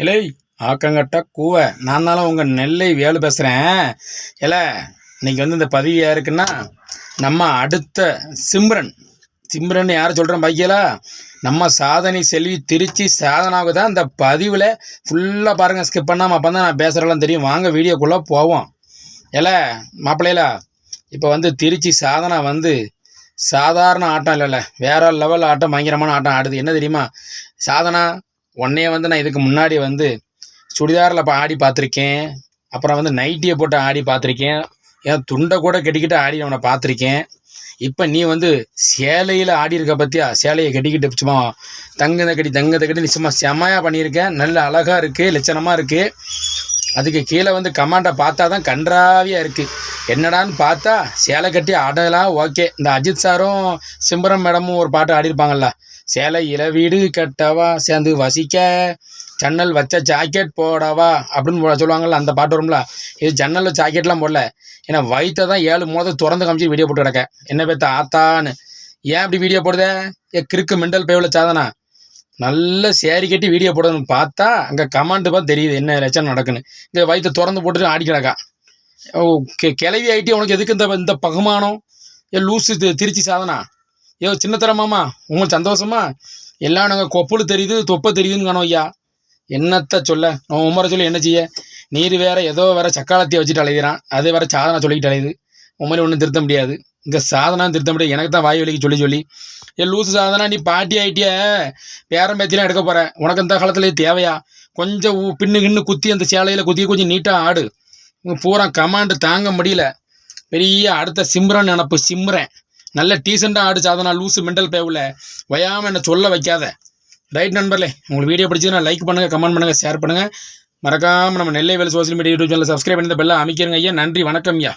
இல்லை ஆக்கங்கட்ட கூவை. நான் தானே உங்கள் நெல்லை வேலு பேசுகிறேன் இல்லை இன்றைக்கி வந்து இந்த பதிவு யாருக்குன்னா நம்ம அடுத்த சிம்ரன். சிம்ரன் யாரை சொல்கிறோம் பைக்கியலா? நம்ம சாதனை செல்வி திருச்சி சாதனாவுக்கு தான் இந்த பதிவில் ஃபுல்லாக பாருங்கள் ஸ்கிப் பண்ணாமல் அப்போ தான் நான் பேசுகிறலாம் தெரியும். வாங்க வீடியோக்குள்ளே போவோம். இல்லை மாப்பிள்ளையில இப்போ வந்து திருச்சி சாதனா வந்து சாதாரண ஆட்டம் இல்லைல்ல வேறு லெவல் ஆட்டம் பயங்கரமான ஆட்டம் ஆடுது. என்ன தெரியுமா? சாதனா உன்னைய வந்து நான் இதுக்கு முன்னாடி வந்து சுடிதாரில் ஆடி பார்த்துருக்கேன். அப்புறம் வந்து நைட்டியை போட்டு ஆடி பார்த்துருக்கேன். ஏன் துண்டை கூட கட்டிக்கிட்டு ஆடி அவனை பார்த்துருக்கேன். இப்போ நீ வந்து சேலையில் ஆடி இருக்க பற்றியா சேலையை கட்டிக்கிட்டு சும்மா தங்கத்தை கட்டி தங்கத்தை கட்டி நீ சும்மா செமையாக பண்ணியிருக்கேன் நல்ல அழகாக இருக்குது லட்சணமாக இருக்குது அதுக்கு கீழே வந்து கமாண்டை பார்த்தா தான் கன்றாவியாக இருக்குது என்னடான்னு பார்த்தா சேலை கட்டி ஆடலாம் ஓகே. இந்த அஜித் சாரும் சிம்பரம் மேடமும் ஒரு பாட்டு ஆடிருப்பாங்கல்ல சேலை இல வீடு கட்டவா சேர்ந்து வசிக்க ஜன்னல் வச்ச ஜாக்கெட் போடவா அப்படின்னு சொல்லுவாங்கள்ல அந்த பாட்டு வரும்ல? இது ஜன்னலில் ஜாக்கெட்லாம் போடல. ஏன்னா வயிற்றை தான் ஏழு மோத திறந்து காமிச்சு வீடியோ போட்டு கிடக்க. என்ன பேத்த ஆத்தான்னு. ஏன் இப்படி வீடியோ போடுதே? ஏ கிறுக்கு மெண்டல் பேவில் சாதனா. நல்ல சேரி கட்டி வீடியோ போடணும்னு பார்த்தா அங்கே கமாண்டு பார்த்து தெரியுது என்ன லட்சம் நடக்குன்னு. இங்கே வயிற்றை திறந்து போட்டுட்டு ஆடி கிடக்கா. கெ- கிளவி ஆகிட்டு உனக்கு எதுக்கு இந்த இந்த பகுமானம்? ஏ லூஸு திருச்சி சாதனா? ஏ சின்னத்தரமாமா உங்களுக்கு சந்தோஷமா? எல்லாம் நாங்கள் கொப்பல் தெரியுது தொப்பை தெரியுதுன்னு காணும் ஐயா. என்னத்த சொல்ல? நான் உமரை சொல்லி என்ன செய்ய? நீர் வேற ஏதோ வேற சக்காலத்தை வச்சுட்டு அலைகிறான் அதே வேற சாதனை சொல்லிக்கிட்டு அலையுது. உமரை ஒன்றும் திருத்த முடியாது. இங்கே சாதனா திருத்த முடியாது. எனக்கு தான் வாய் வலிக்கு சொல்லி சொல்லி. என் லூசு சாதனா நீ பாட்டி ஆகிட்டியே பேரம் பேத்திலாம் எடுக்க போற. உனக்கு இந்த காலத்துலேயே தேவையா? கொஞ்சம் ஊ- பின்னு கின்னு குத்தி அந்த சேலையில் குத்தி கொஞ்சம் நீட்டாக ஆடு. பூரா கமாண்டு தாங்க முடியல. பெரிய அடுத்த சிம்ரன் நினப்பு சிம்ரன். நல்ல டீசெண்டாக ஆடு சாதனா லூசு மெண்டல் பேவில் வயாமல் என்னை சொல்ல வைக்காத. ரைட் நண்பர்களே உங்களுக்கு வீடியோ பிடிச்சதுன்னா லைக் பண்ணுங்கள் கமெண்ட் பண்ணுங்கள் ஷேர் பண்ணுங்கள் மறக்காமல் நம்ம நெல்லை வேலை social media YouTube channel subscribe பண்ணி பெல்லாம் பெல்லை அமைக்கிறங்க ஐயா. நன்றி வணக்கம் ஐயா.